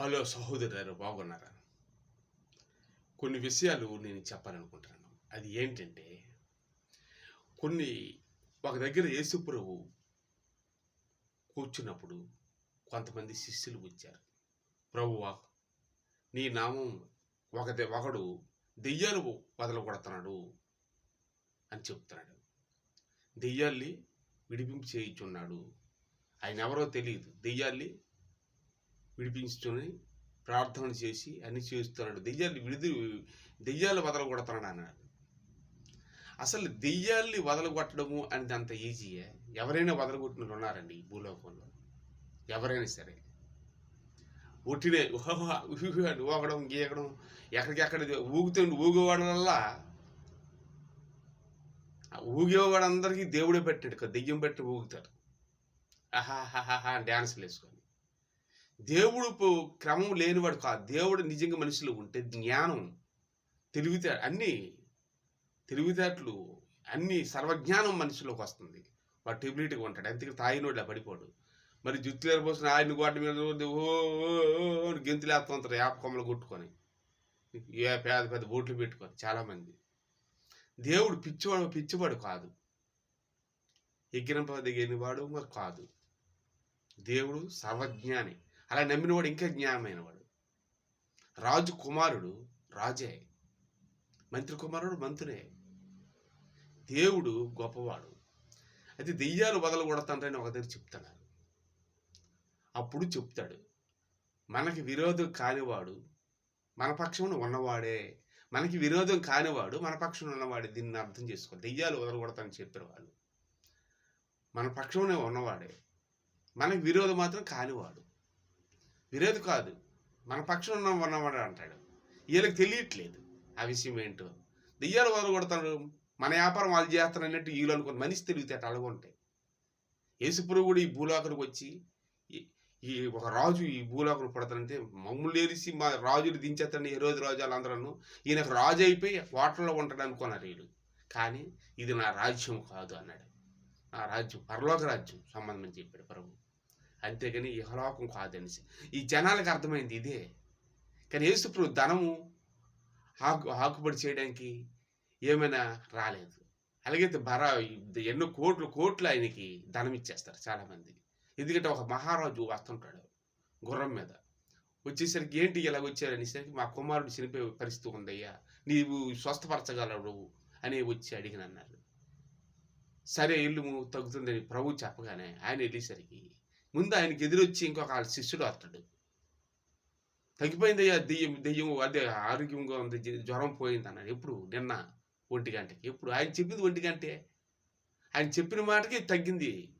Hello సహోదరు బాగున్నారా? కొన్ని విషయాలు నేను చెప్పాలనుకుంటున్నాను. అది ఏంటంటే కొన్ని ఒక దగ్గర యేసుప్రభు కూర్చున్నప్పుడు కొంతమంది శిష్యులు వచ్చారు. ప్రభువా నీ నామం ఒక దే- ఒకడు దెయ్యాలు వదలగొడుతున్నాడు అని చెప్తున్నాడు. దెయ్యాల్ని విడిపింపు చేయించున్నాడు. ఆయన ఎవరో తెలియదు. దెయ్యాల్ని విడిపించుకొని ప్రార్థన చేసి అన్ని చేస్తున్నాడు దెయ్యాలు విడిది దెయ్యాలు వదలగొడతాడు అన్నాడు అసలు దెయ్యాల్ని వదలగొట్టడము అనేది అంత ఈజీయే ఎవరైనా వదలగొట్టినట్టు ఉన్నారండి ఈ భూలోకంలో? ఎవరైనా సరే. ఒట్టినే అని ఊగడం గీయడం ఎక్కడికెక్కడ ఊగుతూ ఊగేవాడల్లా ఊగేవాడు ఊగేవాడందరికీ దేవుడే పెట్టాడు. కదా, దెయ్యం పెట్టి ఊగుతారు ఆహాహాహా అని డ్యాన్సులు వేసుకొని. దేవుడు క్రమం లేనివాడు కాదు. దేవుడు నిజంగా మనుషులు ఉంటే జ్ఞానం తెలివితే అన్నీ తెలివితేటలు అన్ని సర్వజ్ఞానం మనిషిలోకి వస్తుంది. వాడు టెబిలిటీగా ఉంటాడు. అందుకే తాగినోడు పడిపోడు. మరి జుత్తులేరు పోసిన ఆయన గోడ మీద ఓ ఓ, ఓ యాప కొమ్మలు కొట్టుకొని. ఏ పేద పెద్ద బోట్లు పెట్టుకొని చాలామంది. దేవుడు పిచ్చివాడు పిచ్చివాడు కాదు. ఎగ్గిన దిగినవాడు మరి కాదు. దేవుడు సర్వజ్ఞాని. అలా నమ్మినవాడు ఇంకా జ్ఞానమైనవాడు. రాజు కుమారుడు రాజే. మంత్రి కుమారుడు మంత్రునే దేవుడు గొప్పవాడు. అయితే దెయ్యాలు వదలు ఒక దగ్గర చెప్తున్నారు అప్పుడు చెప్తాడు మనకి విరోధం కానివాడు మన పక్షమున ఉన్నవాడే. మనకి విరోధం కానివాడు మన పక్షంలో ఉన్నవాడే. దీన్ని అర్థం చేసుకో దెయ్యాలు వదలగొడతానని చెప్పారు వాళ్ళు. మన పక్షంలో ఉన్నవాడే. మనకి విరోధం మాత్రం కానివాడు. విరోధి కాదు. మన పక్షం ఉన్న ఉన్నవాడు అంటాడు. వీళ్ళకి తెలియట్లేదు. ఆ విషయం ఏంటో. దెయ్యాలు వదలగొడతాడు మన వ్యాపారం వాళ్ళు చేస్తారు అన్నట్టు వీళ్ళు అనుకుని మనిషి తెలివితేట అలాగుంటాయి యేసుప్రభు కూడా ఈ భూలోకానికి వచ్చి ఈ- ఒక రాజు ఈ భూలోకం పడతానంటే మమ్మల్ని ఏరిసి మా రాజులు దించేస్తాను ఏ రోజు రాజు వాళ్ళందరూ ఈయనకు రాజు అయిపోయి హోటల్లో ఉంటాడు అనుకున్నారు వీళ్ళు. కానీ ఇది నా రాజ్యం కాదు అన్నాడు. నా రాజ్యం పరలోక రాజ్యం సంబంధం చెప్పాడు ప్రభు. అంతేగాని ఇహలోకం కాదనేసి ఈ జనాలకు అర్థమైంది ఇదే. కానీ యేసుప్రభు ధనము హాకు హాకుబడి చేయడానికి ఏమైనా రాలేదు. అలాగైతే బరా ఎన్నో కోట్లు కోట్లు ఆయనకి ధనం ఇచ్చేస్తారు చాలామంది. ఎందుకంటే ఒక మహారాజు వస్తుంటాడు గుర్రం మీద. వచ్చేసరికి ఏంటి ఇలా వచ్చారనేసరికి మా కుమారుడు చనిపోయే పరిస్థితి ఉందయ్యా నీవు స్వస్థపరచగలవు అని వచ్చి అడిగిన అన్నారు సరే ఇల్లు తగ్గుతుందని ప్రభు చెప్పగానే ఆయన వెళ్ళేసరికి ముందు ఆయనకి ఎదురొచ్చి ఇంకొక వాళ్ళ శిష్యుడు వస్తాడు తగ్గిపోయిందయ్యా దెయ్యం దెయ్యం అదే ఆరోగ్యంగా ఉంది జ్వరం పోయింది అన్నాడు. ఎప్పుడు? నిన్న ఒంటి గంటకి. ఎప్పుడు? ఆయన చెప్పింది ఒంటి గంటే. ఆయన చెప్పిన మాటకి తగ్గింది.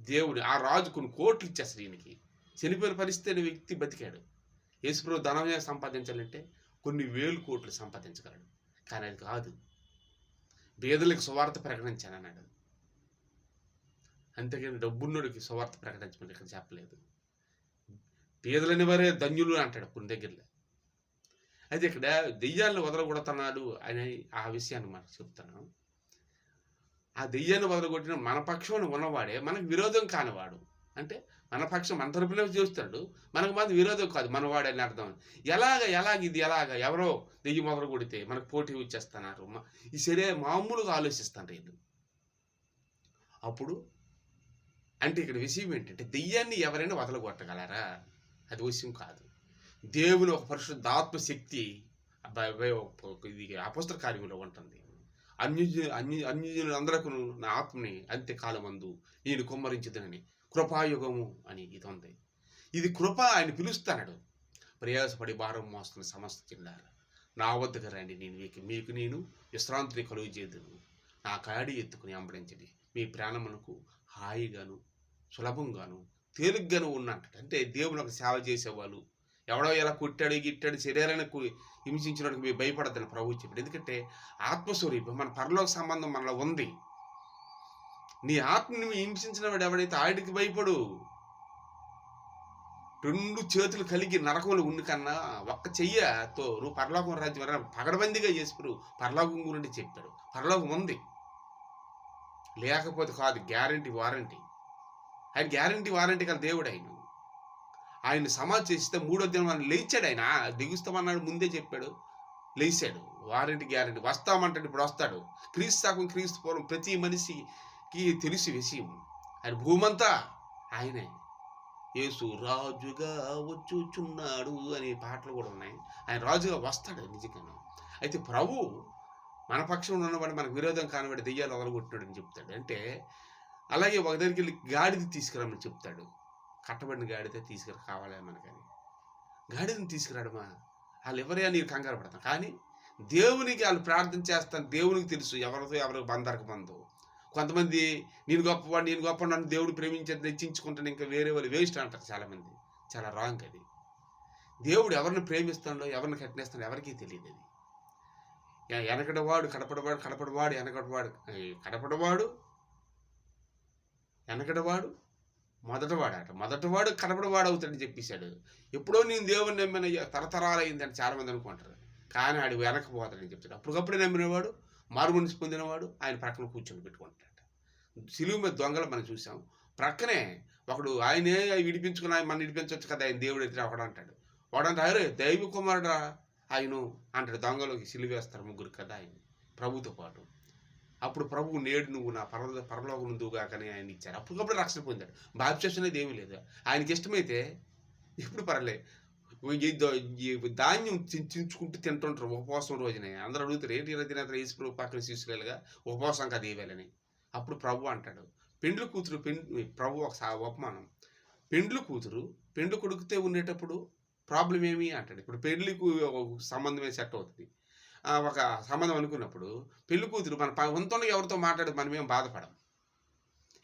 దేవుడు ఆ రాజు కొన్ని కోట్లు ఇచ్చేస్తారు ఈయనకి. చనిపోయిన పరిస్థితి అనే వ్యక్తి బతికాడు. యేసుప్రభు ధనం సంపాదించాలంటే కొన్ని వేలు కోట్లు సంపాదించగలడు. కానీ అది కాదు. పేదలకు సువార్త ప్రకటించాను అంతేకాని డబ్బున్నోడికి సువార్త ప్రకటించమని ఇక్కడ చెప్పలేదు. పేదలని వారే ధన్యులు అంటాడు కొన్ని దగ్గరలో. అయితే ఇక్కడ దెయ్యాలను వదలగొడుతున్నాడు అని ఆ విషయాన్ని మనకు చెప్తున్నాను ఆ దెయ్యాన్ని వదలగొట్టిన మన పక్షం ఉన్నవాడే మనకు విరోధం కానివాడు. అంటే మన పక్షం మన తరపునే చూస్తాడు. మనకు మాత్రం విరోధం కాదు మనవాడు అని అర్థం. ఎలాగ ఎలాగ ఇది ఎలాగ ఎవరో దెయ్యం మొదలు కొడితే మనకు పోటీ వచ్చేస్తున్నారు. ఈ సరే మామూలుగా ఆలోచిస్తాను వీళ్ళు. అప్పుడు అంటే ఇక్కడ విషయం ఏంటంటే దెయ్యాన్ని ఎవరైనా వదలగొట్టగలరా? అది విషయం కాదు. దేవుని ఒక పరిశుద్ధాత్మ శక్తి ఇది అపస్త్ర కార్యంలో ఉంటుంది. అన్యజు అన్య అన్యులందరకు నా ఆత్మని అంత్యకాలమందు నేను కుమ్మరించదనని కృపాయుగము అని ఇది ఉంది. ఇది కృప ఆయన పిలుస్తాడు. ప్రయాసపడి భారం మోస్తున్న సమస్త జిల్లారా నా వద్దకు రండి నేను మీకు మీకు నేను విశ్రాంతిని కలుగు చేదును నా కాడి ఎత్తుకుని అంబడించండి. మీ ప్రాణమునకు హాయిగాను సులభంగాను తేలిగ్గాను ఉన్నట్టు. అంటే దేవుని ఒక సేవ చేసేవాళ్ళు. ఎవడో ఎలా కొట్టాడు గిట్టాడు శరీరానికి హింసించడానికి మీరు భయపడద్దని ప్రభు చెప్పాడు. ఎందుకంటే ఆత్మస్వరూపం మన పరలోక సంబంధం మనలో ఉంది. నీ ఆత్మని హింసించిన వాడు ఎవడైతే ఆడికి భయపడు రెండు చేతులు కలిగి నరకంలో ఉండి కన్నా ఒక్క చెయ్యతో నువ్వు పరలోకం రాజ్యం పగడబందిగా చేసుకురు పరలోకం గురించి చెప్పాడు. పరలోకం ఉంది. లేకపోతే కాదు గ్యారంటీ వారంటీ ఆయన గ్యారంటీ వారంటీ గల దేవుడు ఆయన. ఆయన సమాధి చేస్తే మూడో దినం ఆయన లేచాడు ఆయన. దిగుస్తామన్నాడు ముందే చెప్పాడు. లేచాడు. వారంటీ గ్యారంటీ వస్తామంటాడు ఇప్పుడు వస్తాడు. క్రీస్తు శాఖం క్రీస్తు పూర్వం ప్రతి మనిషికి తెలిసి విషయం. ఆయన భూమంతా ఆయనే. యేసు రాజుగా వచ్చుచున్నాడు అనే పాటలు కూడా ఉన్నాయి. ఆయన రాజుగా వస్తాడు నిజంగా అయితే ప్రభు మన పక్షంలో ఉన్నవాడు మనకు విరోధం కానివాడు దెయ్యాలు వదలగొట్టినాడు అని చెప్తాడు. అంటే అలాగే ఒక దగ్గరికి వెళ్ళి గాడిద తీసుకురామని చెప్తాడు. కట్టబడిన గాడిద తీసుకురా కావాలి మనకని. గాడిదని తీసుకురాడమా? వాళ్ళు ఎవరైనా నీకు కంగారు పడతాం కానీ దేవునికి వాళ్ళు ప్రార్థన చేస్తాను దేవునికి తెలుసు ఎవరితో ఎవరికి బందరకు బంధు. కొంతమంది నేను గొప్పవాడు నేను గొప్ప నన్ను దేవుడు ప్రేమించేది నెచ్చించుకుంటాను ఇంకా వేరే వాళ్ళు వేస్ట్ అంటారు చాలామంది. చాలా రాంగ్ అది. దేవుడు ఎవరిని ప్రేమిస్తాడో ఎవరిని కట్టినేస్తాడో ఎవరికీ తెలియదు అది. వెనకడవాడు కడపడవాడు కడపడవాడు వెనకడవాడు కడపడవాడు కడపడవాడు మొదటవాడు అట మొదటవాడు కడపడవాడు అవుతాడని చెప్పేశాడు. ఎప్పుడో నేను దేవుని నమ్మిన తరతరాలైందని చాలామంది అనుకుంటారు. కానీ ఆడు వెనకపోతాడని చెప్తాడు. అప్పటికప్పుడే నమ్మినవాడు మారుమనిసి పొందినవాడు ఆయన ప్రక్కన కూర్చొని పెట్టుకుంటాడు సిలువు మీద దొంగలు మనం చూసాం. ప్రక్కనే ఒకడు ఆయనే విడిపించుకుని ఆయన మన విడిపించవచ్చు కదా ఆయన దేవుడు అయితే ఒకడు అంటాడు. వాడంటే అరే దైవ కుమారుడా ఆయన అంటాడు దొంగలోకి సిలివేస్తారు ముగ్గురు కదా ఆయన ప్రభుతో పాటు. అప్పుడు ప్రభు నేడు నువ్వు నా పర్వ పరలోకం నువ్వుగాకని ఆయన ఇచ్చారు. అప్పటికప్పుడు రక్షణ పొందాడు. బాప్టిస్ట్ అనేది ఏమీ లేదు. ఆయనకి ఇష్టమైతే ఇప్పుడు పర్లే. ధాన్యం చించుకుంటూ తింటుంటారు ఉపవాసం రోజునే. అందరూ అడుగుతారు ఏంటి ఇలా తినేస్తారు ఏసు పక్కన తీసుకెళ్ళగా ఉపవాసం కదా ఇవ్వాలని. అప్పుడు ప్రభు అంటాడు పెండ్లు కూతురు పెండ్ ప్రభు ఒక ఉపమానం. పెండ్లు కూతురు పెండ్లు కొడుకుతే ఉండేటప్పుడు ప్రాబ్లం ఏమి అంటాడు. ఇప్పుడు పెళ్ళికు ఒక సంబంధమే సెట్ అవుతుంది. ఒక సంబంధం అనుకున్నప్పుడు పెళ్ళి కూతురు మన ప- వంతలో ఎవరితో మాట్లాడి మనమేం బాధపడం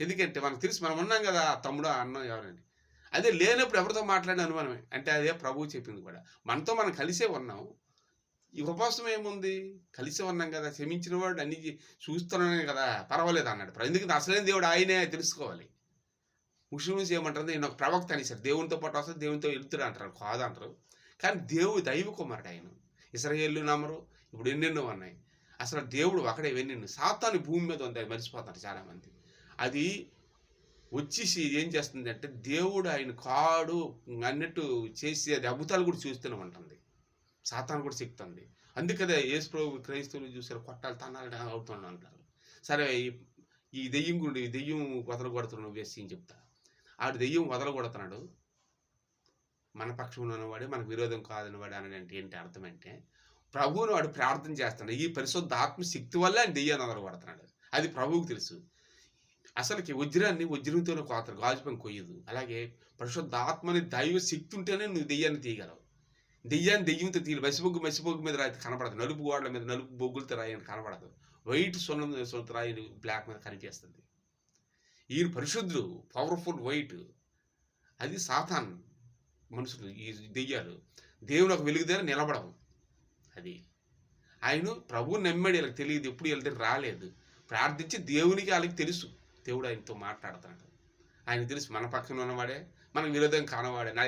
ఎందుకంటే మనకు తెలుసు మనం ఉన్నాం కదా తమ్ముడు అన్నం ఎవరండి అదే లేనప్పుడు ఎవరితో మాట్లాడిన అనుమానమే. అంటే అదే ప్రభువు చెప్పింది కూడా. మనతో మనం కలిసే ఉన్నాం. ఈ ఉపవాసం ఏముంది? కలిసే ఉన్నాం కదా. క్షమించిన వాడు అన్ని చూస్తున్నానే కదా. పర్వాలేదు అన్నాడు. ఎందుకంటే అసలైన దేవుడు ఆయనే తెలుసుకోవాలి. ముస్లిమ్స్ ఏమంటారు నేను ఒక ప్రవక్త అని సార్ దేవునితో పాటు వస్తే దేవునితో వెళ్తుడు అంటారు. కాదంటారు కానీ దేవుడు దైవ కుమారుడు ఆయన. ఇస్రాయేళ్ళు నమ్మరు. ఇప్పుడు ఎన్నెన్నో ఉన్నాయి. అసలు దేవుడు ఒకడే ఎన్నెన్నో. సాతాను భూమి మీద ఉంది అది మర్చిపోతారు చాలామంది. అది వచ్చేసి ఏం చేస్తుంది అంటే దేవుడు ఆయన కాడు అన్నట్టు చేసి అది అద్భుతాలు కూడా చూస్తూనే ఉంటుంది. సాతాను కూడా శక్తుంది అందుకదే యేసు ప్రభు క్రైస్తవులు చూసారు కొట్టాలి తన్నాలి అవుతుండ అంటారు. సరే ఈ- దెయ్యం గుడి ఈ దెయ్యం కొడుతున్నావు వేసి అని చెప్తా. ఆడు దెయ్యం వదలగొడుతున్నాడు. మన పక్షంలో ఉన్నవాడు మనకు విరోధం కాదని వాడు అని అంటే ఏంటి అర్థం అంటే ప్రభువుని వాడు ప్రార్థన చేస్తున్నాడు. ఈ పరిశుద్ధ ఆత్మ శక్తి వల్ల ఆయన దెయ్యాన్ని వదలగొడుతున్నాడు. అది ప్రభువుకు తెలుసు. అసలుకి వజ్రాన్ని వజ్రంతోనే కోతరు గాజుపం కొయ్యదు. అలాగే పరిశుద్ధ ఆత్మని దైవ శక్తి ఉంటేనే నువ్వు దెయ్యాన్ని తీయగలవు. దెయ్యాన్ని దెయ్యంతో తీయలు మసిబొగ్గు మసిబొగ్గు మీద రాయి కనపడదు నలుపు గోడల మీద నలుపు బొగ్గులతో రాయని అని కనపడదు వైట్ సున్నం సున్నత రాయి బ్లాక్ మీద కనిపిస్తుంది. ఈయన పరిశుద్ధుడు పవర్ఫుల్ వైట్ అది సాతాన్ మనుషులు ఈ దెయ్యాలు. దేవుని ఒక వెలుగు దగ్గర నిలబడవు. అది ఆయన ప్రభువుని నమ్మాడు వీళ్ళకి తెలియదు ఎప్పుడు వీళ్ళ రాలేదు. ప్రార్థించి దేవునికి వాళ్ళకి తెలుసు. దేవుడు ఆయనతో మాట్లాడుతున్నాడు. ఆయన తెలుసు మన పక్కన ఉన్నవాడే మన విరోధం కానవాడే. నా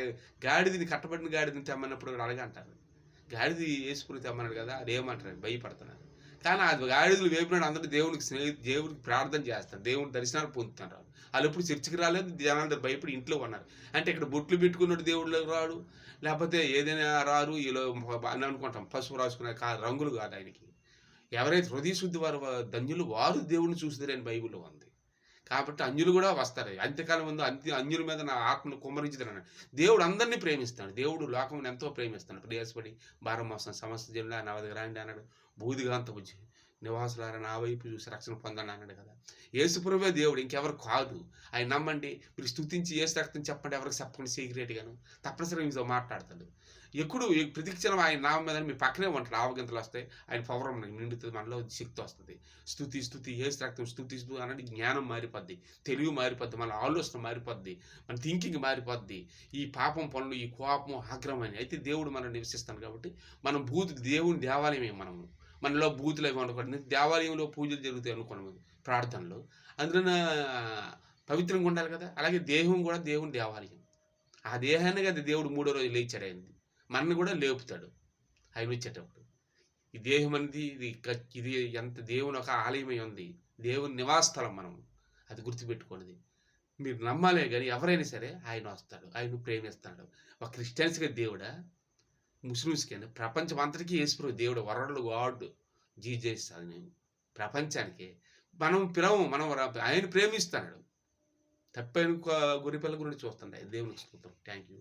గాడిదని కట్టబడిన గాడిదని తెమ్మన్నప్పుడు కూడా అంటారు గాడిది వేసుకుని తెమ్మన్నాడు కదా అదేమంటారు భయపడుతున్నారు కానీ అది గాడిదలు వేపినాడు అందరూ దేవునికి స్నేహి దేవుడికి ప్రార్థన చేస్తాను. దేవుని దర్శనాలు పొందుతున్నారు వాళ్ళు ఎప్పుడు చర్చికి రాలేదు జనాలందరూ భయపడి ఇంట్లో ఉన్నారు. అంటే ఇక్కడ బొట్లు పెట్టుకున్నట్టు దేవుళ్ళకి రాడు. లేకపోతే ఏదైనా రారు ఇలా అని అనుకుంటాం. పసుపు రాసుకునే కా రంగులు కాదు ఆయనకి. ఎవరైతే హృదయ శుద్ధి వారు ధన్యులు వారు దేవుని చూస్తారని బైబిల్లో ఉంది. కాబట్టి అన్యులు కూడా వస్తారు. అంత్యకాలం ముందు అంత్య అన్యుల మీద నా ఆత్మను కుమ్మరించుతాను దేవుడు అందరినీ ప్రేమిస్తాడు. దేవుడు లోకం ఎంతో ప్రేమిస్తాడు. ప్రయాసపడి భారమాసం సమస్త జిల్లా నా వద్దకు రాండి అన్నాడు. బూదిగాంత వచ్చి నివాసులారా నా వైపు చూసి రక్షణ పొందండి అన్నాడు కదా. యేసుప్రభే దేవుడు ఇంకెవరు కాదు. ఆయన నమ్మండి. మీరు స్తుతించి ఏసు రక్తం చెప్పండి ఎవరికి చెప్పండి సీక్రెట్గాను. తప్పనిసరిగా మీతో మాట్లాడతాడు. ఎప్పుడు ప్రతిక్షణం ఆయన నామం మీద మీ పక్కనే ఉంటాడు ఆవగింతలు వస్తాయి ఆయన పవర్ నిండుతుంది మనలో శక్తి వస్తుంది. స్థుతి స్థుతి ఏ రక్తం స్థుతి స్థుతి అనేది జ్ఞానం మారిపోద్ది తెలివి మారిపోద్ది మన ఆలోచన మారిపోద్ది మన థింకింగ్ మారిపోద్ది ఈ పాపం పనులు ఈ కోపం ఆగ్రహం అని. అయితే దేవుడు మనం నివసిస్తాను కాబట్టి మనం భూతి దేవుని దేవాలయమే మనము. మనలో భూతులు అవి ఉండకూడదు. దేవాలయంలో పూజలు జరుగుతాయి అనుకున్నాము ప్రార్థనలు. అందులో పవిత్రంగా ఉండాలి కదా అలాగే దేహం కూడా దేవుని దేవాలయం. ఆ దేహాన్ని కదా దేవుడు మూడో రోజు లేచాడు మనని కూడా లేపుతాడు. ఆయన వచ్చేటప్పుడు. ఈ దేహం అనేది ఇది ఇది ఎంత దేవుని ఒక ఆలయమై ఉంది. దేవుని నివాస స్థలం మనం. అది గుర్తుపెట్టుకోండి. మీరు నమ్మాలే కానీ ఎవరైనా సరే ఆయన వస్తాడు. ఆయన ప్రేమిస్తాడు. ఒక క్రిస్టియన్స్గా దేవుడా? ముస్లిమ్స్కి ప్రపంచం అంతటికీ యేసుప్రభు దేవుడు. వరల్డ్ గాడ్ జీజస్ నేను ప్రపంచానికి. మనం పిలవం మనం ఆయన ప్రేమిస్తాడు. తప్పైన గొర్రె పిల్ల గురించి చూస్తుండే దేవుని స్తోత్రం. Thank you